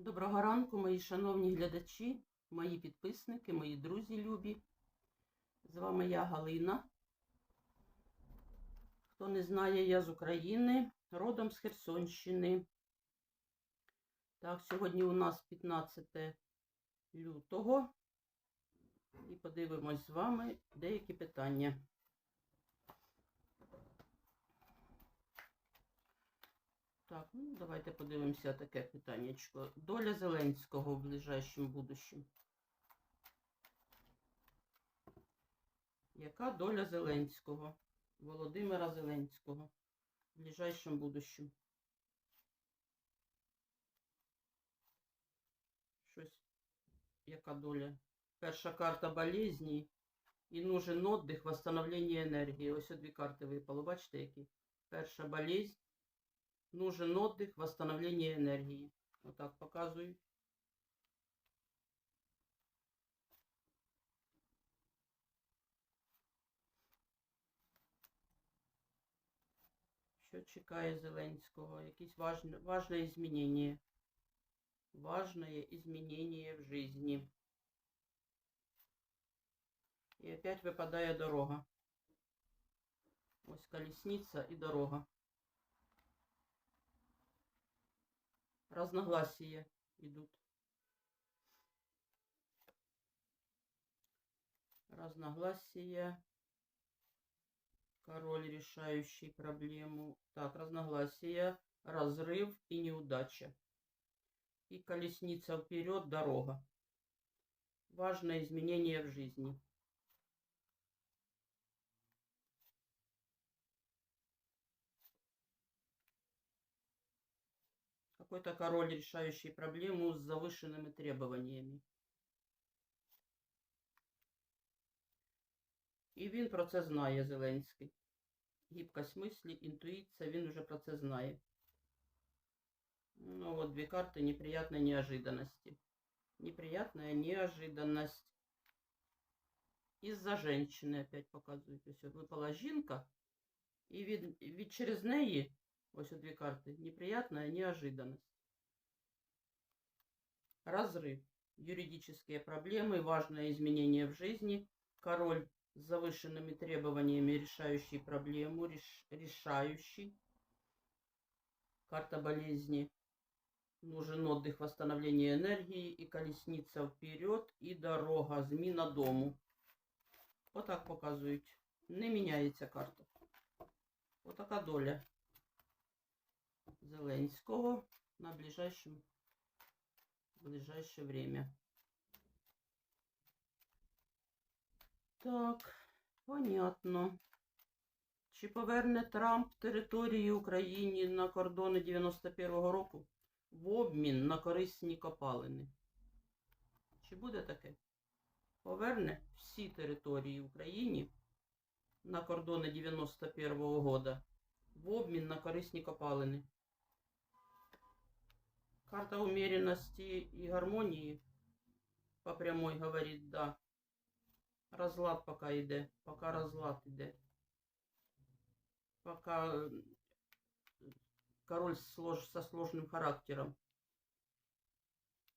Доброго ранку, мої шановні глядачі, мої підписники, мої друзі любі. З вами я Галина. Хто не знає, я з України, родом з Херсонщини. Так, сьогодні у нас 15 лютого. І подивимось з вами деякі питання. Так, ну давайте подивимося таке питаннячко. Доля Зеленського в ближайшому будущем. Яка доля Зеленського? Володимира Зеленського в ближайшому будущем? Щось. Яка доля? Перша карта болезні і нужен отдих, восстановлення енергії. Ось дві карти випало. Бачите, які? Перша болезнь Нужен отдых, восстановление энергии. Вот так показываю. Що чекає Зеленського? Якісь важне, важне змінення. Важное изменение в жизни. И опять выпадает дорога. Ось колесница и дорога. Разногласия идут. Разногласия. Король, решающий проблему. Так, разногласия, разрыв и неудача. И колесница вперед, дорога. Важное изменение в жизни. Какой-то король, решающий проблему с завышенными требованиями. І він про це знає, Зеленський. Гібкость мислі, інтуїція, він уже про це знає. Ну вот две карты неприятной неожиданности. Неприятная неожиданность. Из-за женщины опять показують. Ось от випала жінка. І від, від через неї Ось две карты. Неприятная неожиданность. Разрыв. Юридические проблемы, важное изменение в жизни. Король с завышенными требованиями, решающий проблему, реш, решающий. Карта болезни. Нужен отдых, восстановление энергии и колесница вперед и дорога, зміна дому. Отак показують. Не міняється карта. Отака доля. Зеленського на ближайшем, ближайшее время. Так, понятно. Чи поверне Трамп території Україні на кордони 91-го року в обмін на корисні копалини? Чи буде таке? Поверне всі території Україні на кордони 91-го года в обмін на корисні копалини. Карта умеренности и гармонии по прямой говорит да. Разлад пока йде. Пока разлад йде. Пока э, король со сложным характером.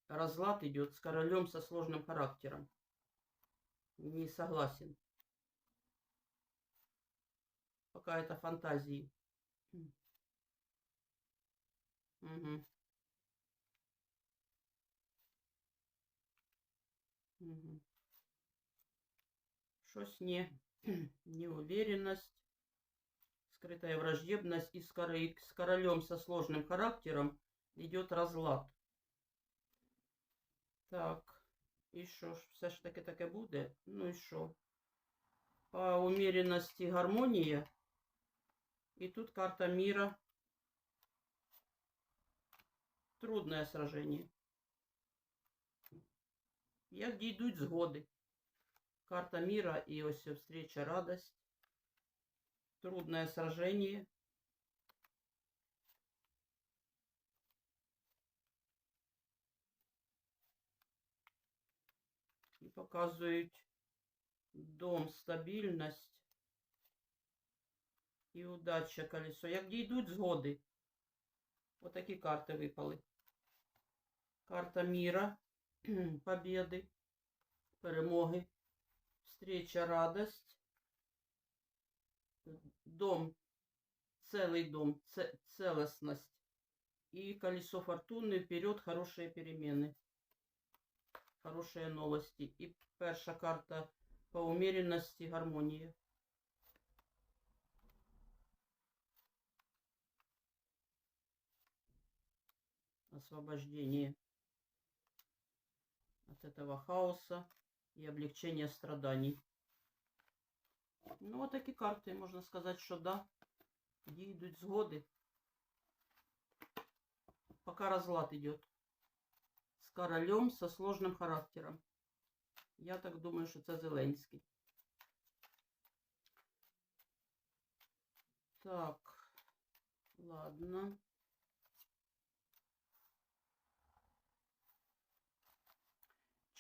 Разлад идет с королем со сложным характером. Не согласен. Пока это фантазии. Угу. Угу. Щось не, неуверенность, скрытая враждебность и с, король, с королем со сложным характером идет разлад. Так, і що ж, все ж таки таке буде? Ну і що? По умеренности гармонія. І тут карта мира. Трудное сражение. Як дійдуть згоди. Карта мира і ось встреча радость. Трудное сражение. І показують дом, стабільність і удача колесо. Як дійдуть згоди. Отакі карти випали. Карта мира, победы, перемоги, встреча, радость, дом, целый дом, це- целостность и колесо фортуны, вперед, хорошие перемены, хорошие новости. И перша карта по умеренности, гармония. Освобождение От этого хаоса и облегчение страданий. Ну, вот такие карты, можно сказать, что да, дійдуть згоди. Пока разлад идет. С королем со сложным характером. Я так думаю, що це Зеленський. Так, ладно.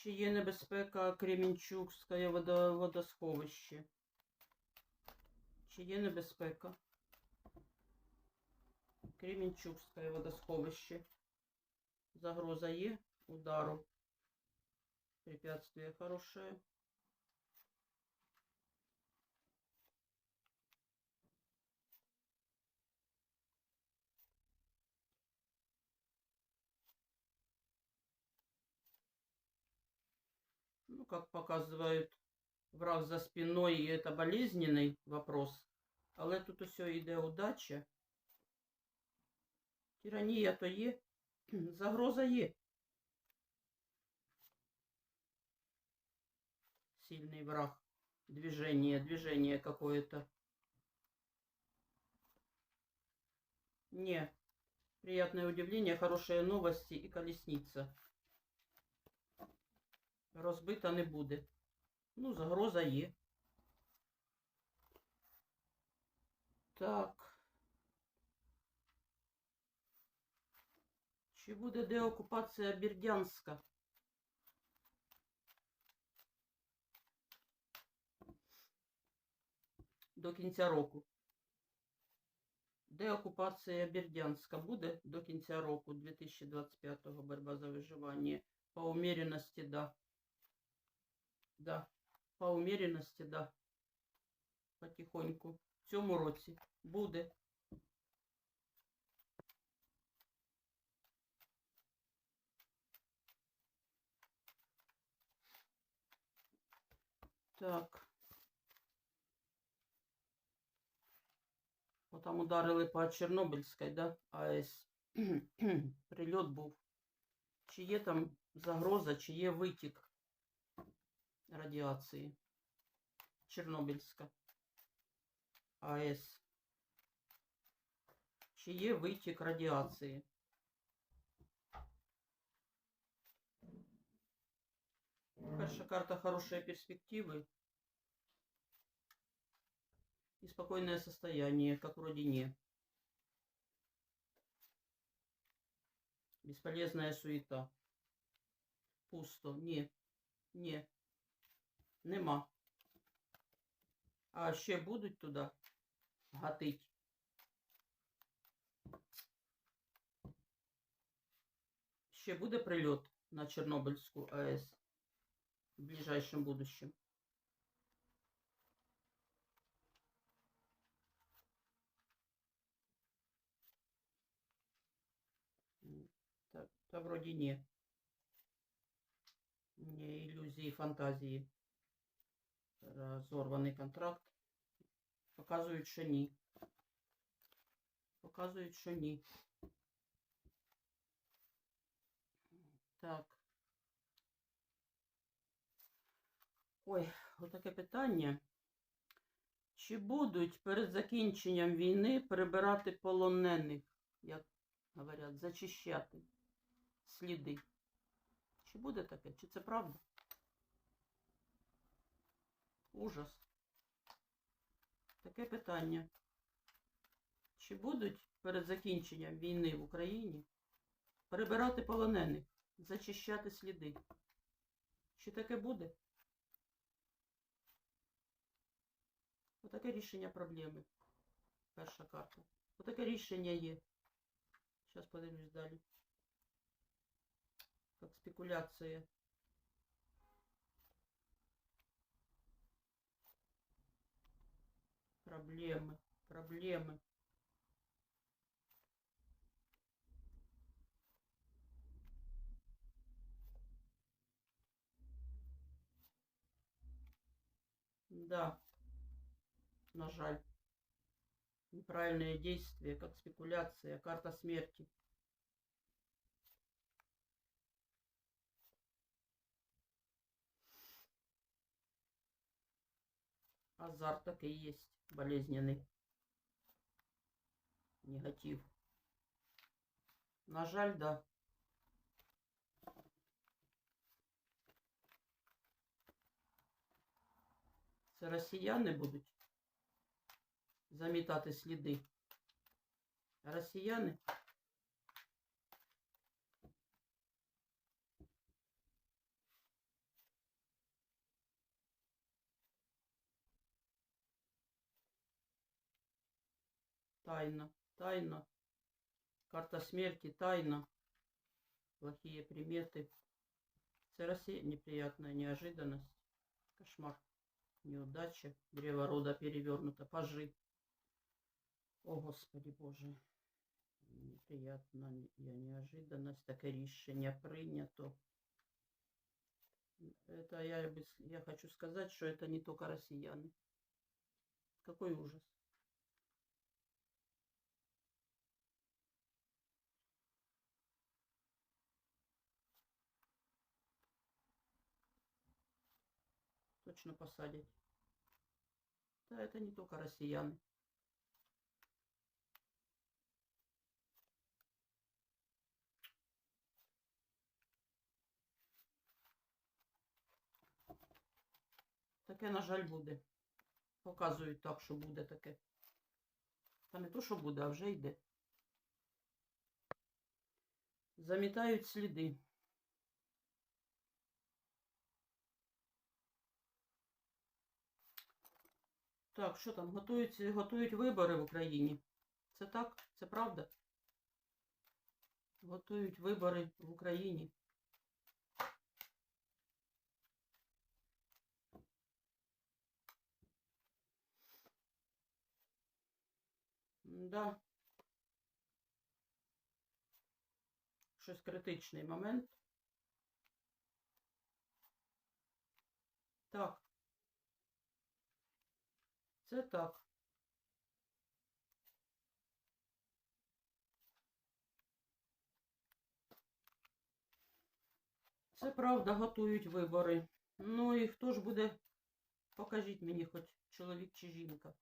Чи є небезпека Кремінчукське водо- водосховище? Чи є небезпека? Кремінчукське водосховище. Загроза є удару. Препятствие хорошее. как показывают, враг за спиной, и это болезненный вопрос. Але тут усе йде удача. Тиранія то є, загроза є. Сильный враг. Движение, движение какое-то. Не. Приятное удивление, хорошие новости и колесница. Розбита не буде. Ну, загроза є. Так. Чи буде деокупація Бердянська? До кінця року. Деокупація Бердянська буде до кінця року 2025-го боротьба за виживання. По умеренности, да. Да. По умеренности, да. Потихоньку. В цьому році буде. Так. О, там ударили по Чорнобильській, да? АЕС. Прильот був. Чи є там загроза, чи є витік радіації? Чорнобильська. АЕС. Чи є витік радіації? Перша карта хорошие перспективы и спокойное состояние, как вроде не. Бесполезная суета. Пусто. Не. Не. Нема. А ще будуть туди гатить. Ще буде прильот на Чорнобильську АЕС в ближайшем будущем. Та, та вроді ні. Не ілюзії, фантазії. Розорваний контракт. Показують, що ні. Показують, що ні. Так. Ой, отаке питання. Чи будуть перед закінченням війни прибирати полонених, як говорять, зачищати сліди? Чи буде таке? Чи це правда? Ужас. Таке питання. Чи будуть перед закінченням війни в Україні прибирати полонених, зачищати сліди? Чи таке буде? Отаке рішення проблеми. Перша карта. Отаке рішення є. Зараз подивлюсь далі. Как спекуляция. Проблемы, проблемы. Да, на жаль. Неправильные действия, как спекуляция, карта смерти. Азарт так и есть, болезненный. Негатив. На жаль, да. Це росіяни будуть замітати сліди. Росіяни. Тайна, тайна. Карта смерти, тайна. Плохие приметы. Це Россия неприятная неожиданность. Кошмар. Неудача. Древо рода перевернуто. Пажи. О, Господи Боже. Неприятна я неожиданность. Таке рішення прийнято. Это я, я хочу сказать, что это не только россияне. Какой ужас. Точно посадять. Да, это не только россияне. Таке, на жаль, буде. Показують так, що буде таке. Та не то, що буде, а вже йде. Замітають сліди. Так, що там? Готують, готують вибори в Україні. Це так? Це правда? Готують вибори в Україні. Да. Щось критичний момент. Так. Це так. Це правда, готують вибори. Ну і хто ж буде, покажіть мені хоч чоловік чи жінка.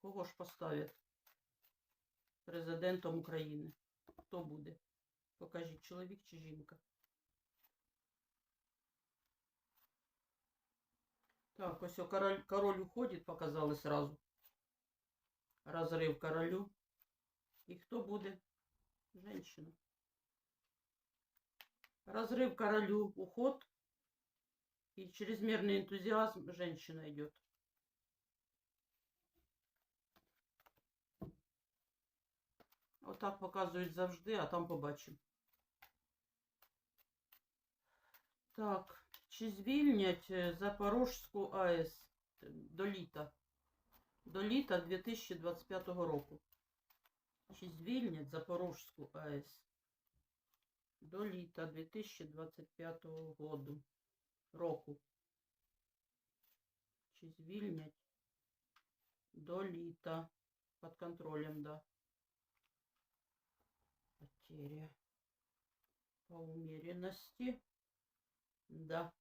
Кого ж поставлять президентом України? Хто буде? Покажіть, чоловік чи жінка. Так, ось о, король, король уходит, показали сразу. Разрыв королю. И кто будет? Женщина. Разрыв королю, уход. И чрезмерный энтузиазм женщина идет. Отак показують завжди, а там побачимо. Так, чи звільнять е, Запорожську АЕС до літа? До літа 2025 року. Чи звільнять Запорожську АЕС до літа 2025 году. року? Чи звільнять до літа під контролем, да. Потеря по умеренности. Да.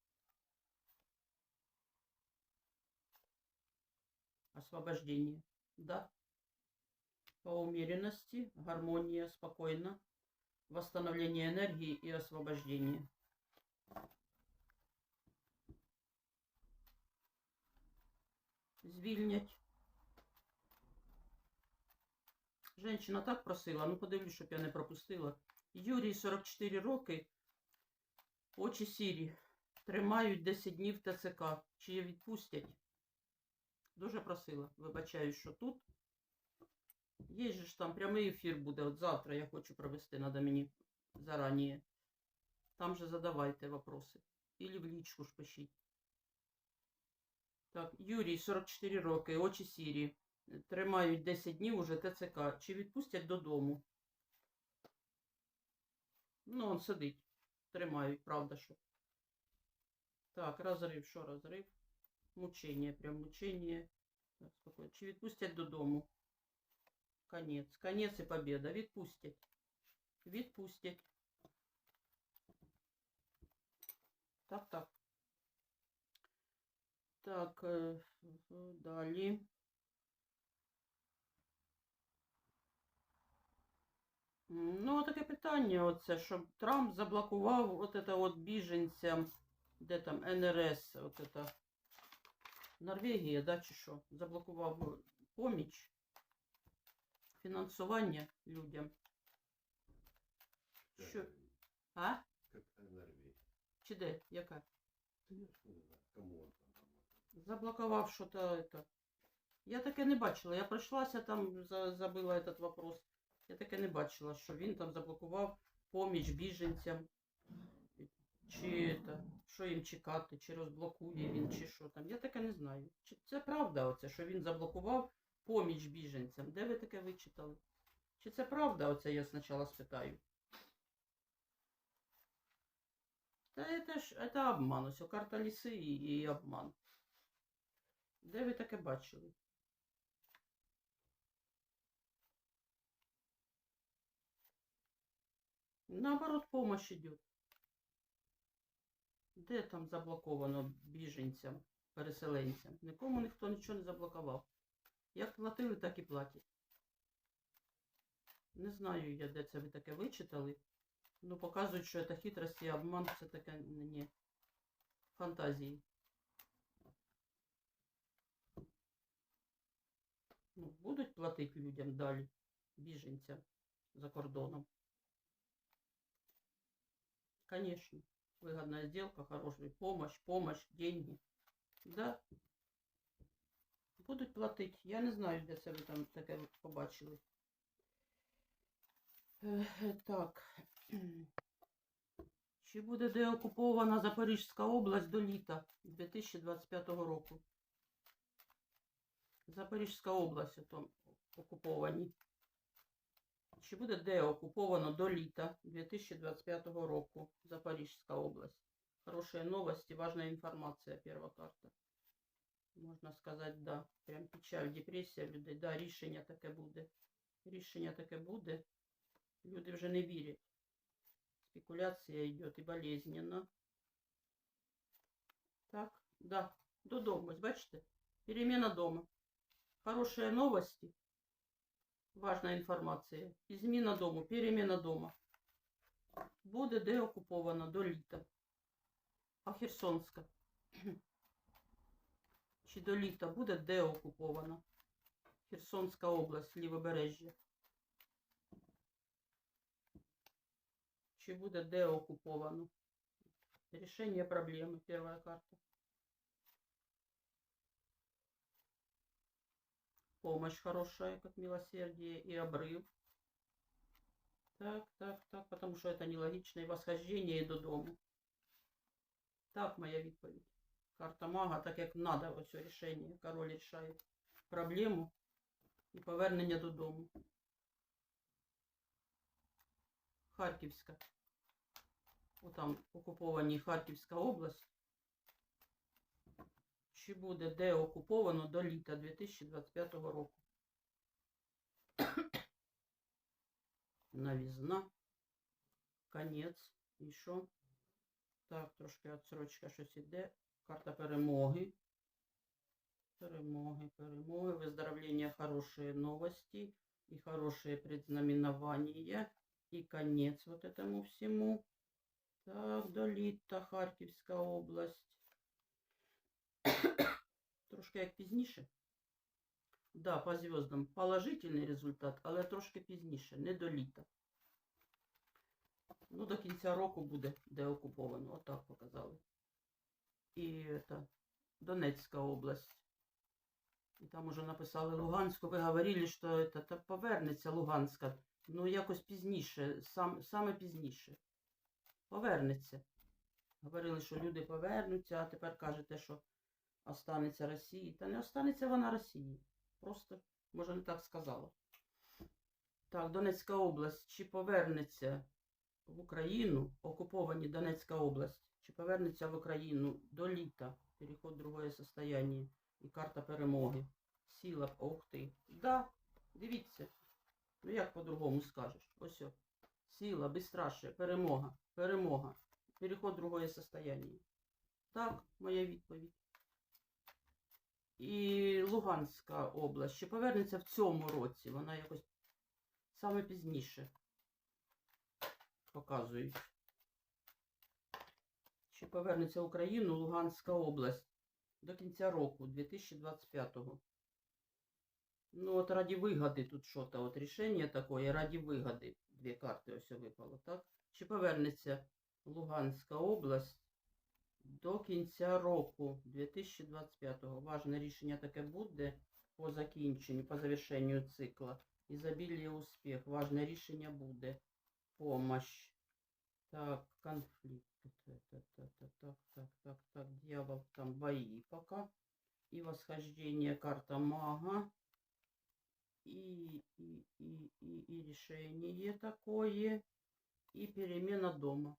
Освобождение. Да. По умеренности, гармония, спокойно. Восстановление энергии и освобождение. Звільнять. Женщина так просила, ну подивлюсь, щоб я не пропустила. Юрій 44 роки, очі сірі. Тримають 10 днів ТЦК. Чи відпустять? Дуже просила. Вибачаю, що тут. Є ж там прямий ефір буде. От завтра я хочу провести, треба мені зарані. Там же задавайте вопроси. Или в лічку ж пишіть. Так, Юрій, 44 роки, очі сірі. Тримають 10 днів уже ТЦК. Чи відпустять додому? Ну, он сидить. Тримають, правда, що. Так, розрив, що розрив? Мучення, прям мучення. Так, спокійно. Чи відпустять додому? Конець. Конець і победа. Відпустять. Відпустять. Так, так. Так, е, е, далі. М, Ну, таке питання, оце, щоб Трамп заблокував от це от біженцям, де там НРС, от це, Норвегія, да, чи що, заблокував поміч, фінансування людям. Що? А? НРВ. Чи де? Яка? Заблокував що-то это. Я таке не бачила. Я пройшлася там, за- забила этот вопрос. Я таке не бачила, що він там заблокував поміч біженцям. Чи это, що їм чекати, чи розблокує він, чи що там. Я таке не знаю. Чи це правда, оце, що він заблокував поміч біженцям? Де ви таке вичитали? Чи це правда, оце я спочатку спитаю? Та це ж це обман, ось карта ліси і, і обман. Де ви таке бачили? Наоборот, помощь идет. Де там заблоковано біженцям, переселенцям? Нікому ніхто нічого не заблокував. Як платили, так і платять. Не знаю я, де це ви таке вичитали. Ну, показують, що це хитрість і обман, це таке не фантазії. Ну, будуть платити людям далі, біженцям за кордоном. Конечно. Выгодная сделка, хорошая помощь, помощь, деньги. Да. Будуть платити. Я не знаю, де це ви там таке побачили. Е, Так. Чи буде деокупована Запорізька область до літа 2025 року? Запорізька область ото окуповані. Чи буде деокуповано до літа 2025 року Запорізька область? Хорошие новости, важная информация, первая карта. Можна сказати, да. Прям печаль, депресія людей. Да, рішення таке буде. Рішення таке буде. Люди вже не вірять. Спекуляція йде і болезненно. Так, да, додому, бачите? Перемена дома. Хорошие новости. Важна інформація. І зміна дому, переміна дома. Буде деокупована до літа. А Херсонська. Чи до літа буде деокупована? Херсонська область, лівобережжя. Чи буде деокуповано? Рішення проблеми. Перша карта. Помощь хорошая, как милосердие и обрыв. Так, так, так, потому что это нелогичное восхождение до дому. Так, моя відповідь. Карта мага, так як надо, ось рішення. Король рішає проблему і повернення додому. Харківська. Отам окуповані Харківська область. Чи буде деокуповано до літа 2025 року? Новізна. Конець. І що? Так, трошки відсрочка щось іде. Карта перемоги. Перемоги, перемоги. Выздоровление, хорошие новости и хорошие предзнаменования. И конец вот этому всему. Так, до літа Харківська область. Трошки як пізніше. Да, по зв'яздам положительний результат, але трошки пізніше, не до літа. Ну, до кінця року буде деокуповано, отак показали. І это, Донецька область. І там уже написали Луганську, ви говорили, що это, та повернеться Луганська. Ну, якось пізніше, сам, саме пізніше. Повернеться. Говорили, що люди повернуться, а тепер кажете, що останеться Росії. Та не останеться вона Росії. Просто, може, не так сказала. Так, Донецька область. Чи повернеться в Україну, окуповані Донецька область, чи повернеться в Україну до літа, переход в другое состояние і карта перемоги. Сіла, ох ти. Да, дивіться. Ну як по-другому скажеш? Ось. о. Сила, безстрашие, перемога, перемога. Переход в другое состояние. Так, моя відповідь. І Луганська область. Чи повернеться в цьому році? Вона якось саме пізніше показують. Чи повернеться в Україну Луганська область до кінця року, 2025-го. Ну, от раді вигоди тут що-то, от рішення таке, раді вигоди. Дві карти ось випало, так? Чи повернеться Луганська область до кінця року 2025-го? Важне рішення таке буде по закінченню, по завершенню цикла. Ізобілія успіх. Важне рішення буде. Помощь. Так, конфликт. Так, так, так, так. Дьявол там бои пока. И восхождение карта мага. И, и, и, и, и решение такое. І перемена дома.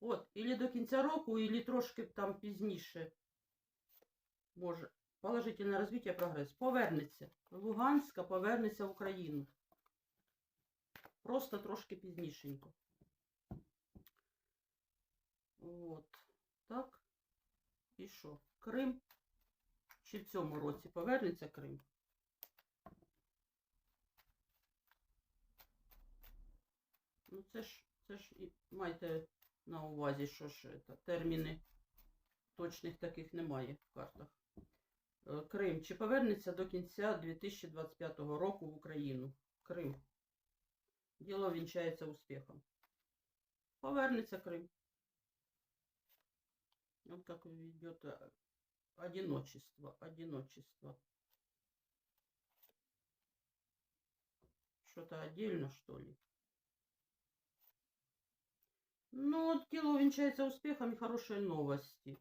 От, или до кінця року, или трошки там пізніше. Може, положительне розвиття, прогрес. Повернеться. Луганська повернеться в Україну. Просто трошки пізнішенько. От. Так. І що? Крим? Чи в цьому році повернеться Крим? Ну, це ж, це ж і майте на увазі, що ж це, терміни точних таких немає в картах. Е, Крим. Чи повернеться до кінця 2025 року в Україну? Крим. Діло вінчається успіхом. Повернеться Крим. Вот как э, одиночество, одиночество. Что-то отдельно, что ли? Ну, вот дело увенчается успехом и хорошие новости.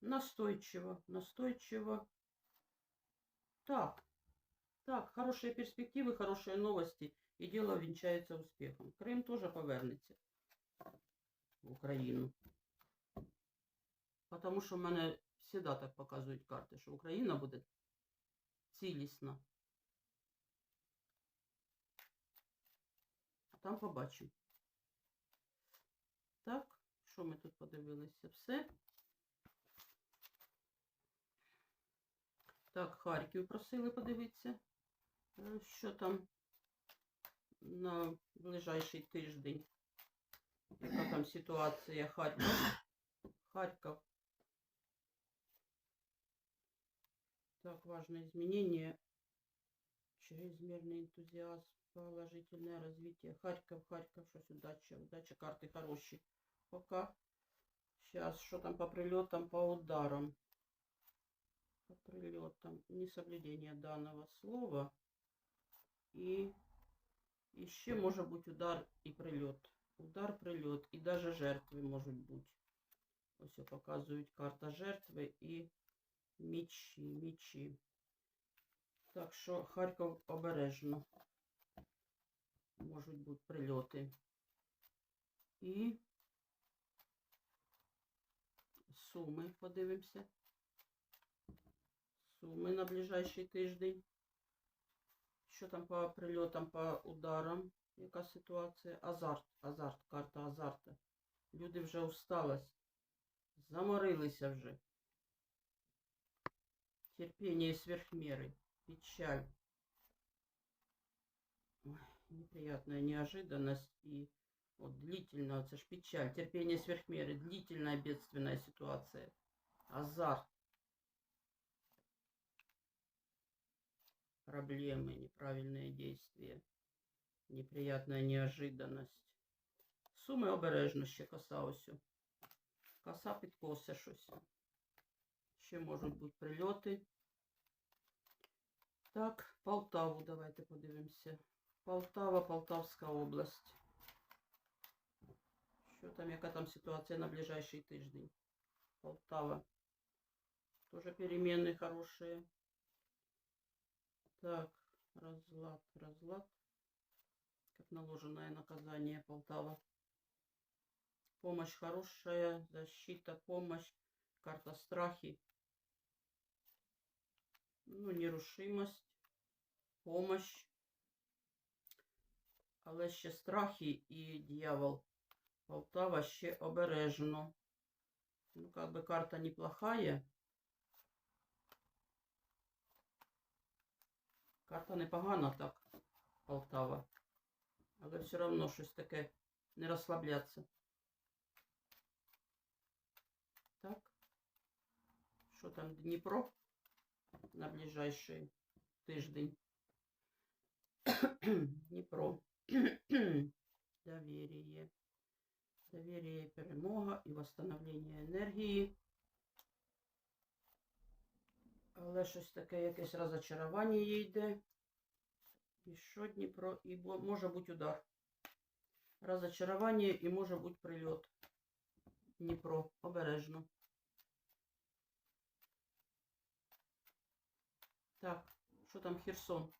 Настойчиво, настойчиво. Так, так, хорошие перспективы, хорошие новости. І діло вінчається успіхом. Крим теж повернеться в Україну. Тому що в мене завжди так показують карти, що Україна буде цілісна. Там побачимо. Так, що ми тут подивилися? Все. Так, Харків просили подивитися, е, що там на ближайший тиждень. Яка там ситуація Харків? Харьков. Так, важное изменение. Чрезмерный энтузиазм, положительное развитие. Харьков, Харьков, что удача, удача, карты хорошие. Пока. Сейчас, что там по прилетам, по ударам. По прилетам. Несоблюдение данного слова. И І ще може бути удар і прильот. Удар, прильот. І навіть жертви можуть бути. Ось показують карта жертви і мічі, мічі. Так що Харків обережно. Можуть бути прильоти. І суми подивимося. Суми на ближайший тиждень. Що там по прильотам, по ударам? Яка ситуація? Азарт, азарт, карта азарта. Люди вже усталость. Заморилися вже. Терпение сверхмеры. Печаль. Неприятная неожиданность и вот длительно, это ж печаль, терпение сверхмеры, длительная бедственная ситуация. Азарт. проблемы, неправильные действия, неприятная неожиданность. Суми обережно ще коса ось. Коса підкосе щось. Ще можуть бути прильоти. Так, Полтаву давайте подивимося. Полтава, Полтавська область. Що там, яка там ситуація на ближайший тиждень? Полтава. Тоже перемены хорошие. Так, разлад, разлад. Как наложенное наказание Полтава. Помощь хорошая, защита, помощь, карта страхи. Ну, нерушимость, помощь. Але ще страхи і дьявол. Полтава ще обережно. Ну, как бы карта неплохая. Карта непогана так, Полтава. Але все одно щось таке не розслаблятися. Так. Що там Дніпро на ближайший тиждень? Дніпро. Доверие. Доверие, перемога і восстановлення енергії. Але щось таке, якесь розочарування йде. І що Дніпро? І може бути удар. Розочарування і може бути прильот. Дніпро. Обережно. Так, що там Херсон?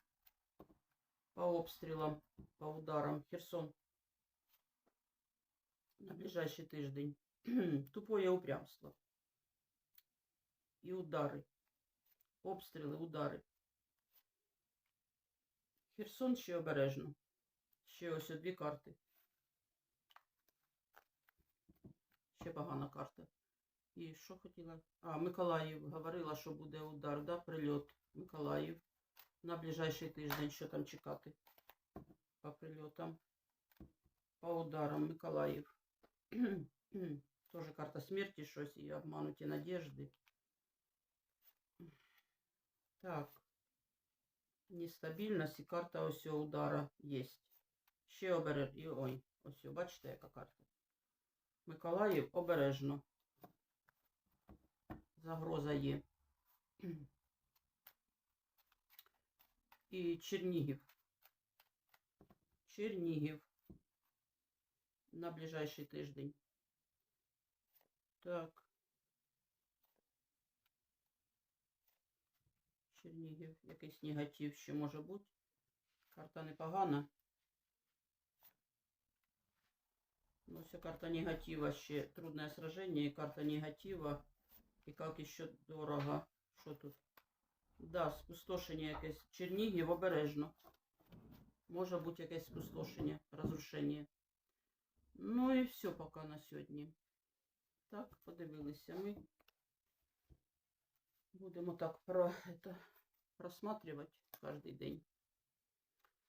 По обстрілам, по ударам. Херсон. На ближайший тиждень. Тупое упрямство. І удари. Обстріли, удари. Херсон ще обережно. Ще ось дві карти. Ще погана карта. І що хотіла? А, Миколаїв говорила, що буде удар, да? Прильот. Миколаїв. На ближайший тиждень, що там чекати? По прильотам. По ударам Миколаїв. Тоже карта смерті, щось і обмануті надежди. Так. Нестабільність і карта ось удара є. Ще обереж... і Ой, ось, бачите, яка карта. Миколаїв обережно. Загроза є. І Чернігів. Чернігів. На ближайший тиждень. Так. Чернігів. Якийсь негатив ще може бути. Карта непогана. Ну, все карта негатива ще трудное сражение, и карта негатива. І як іще дорого. Що тут? Да, спустошення якесь. Чернігів обережно. Може бути якесь спустошення, розрушення. Ну і все поки на сьогодні. Так, подивилися ми. Будемо так про это просматривать кожен день.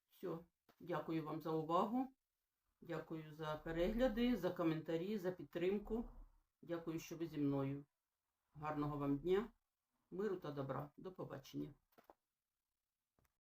Все, дякую вам за увагу. Дякую за перегляди, за коментарі, за підтримку. Дякую, що ви зі мною. Гарного вам дня, миру та добра. До побачення.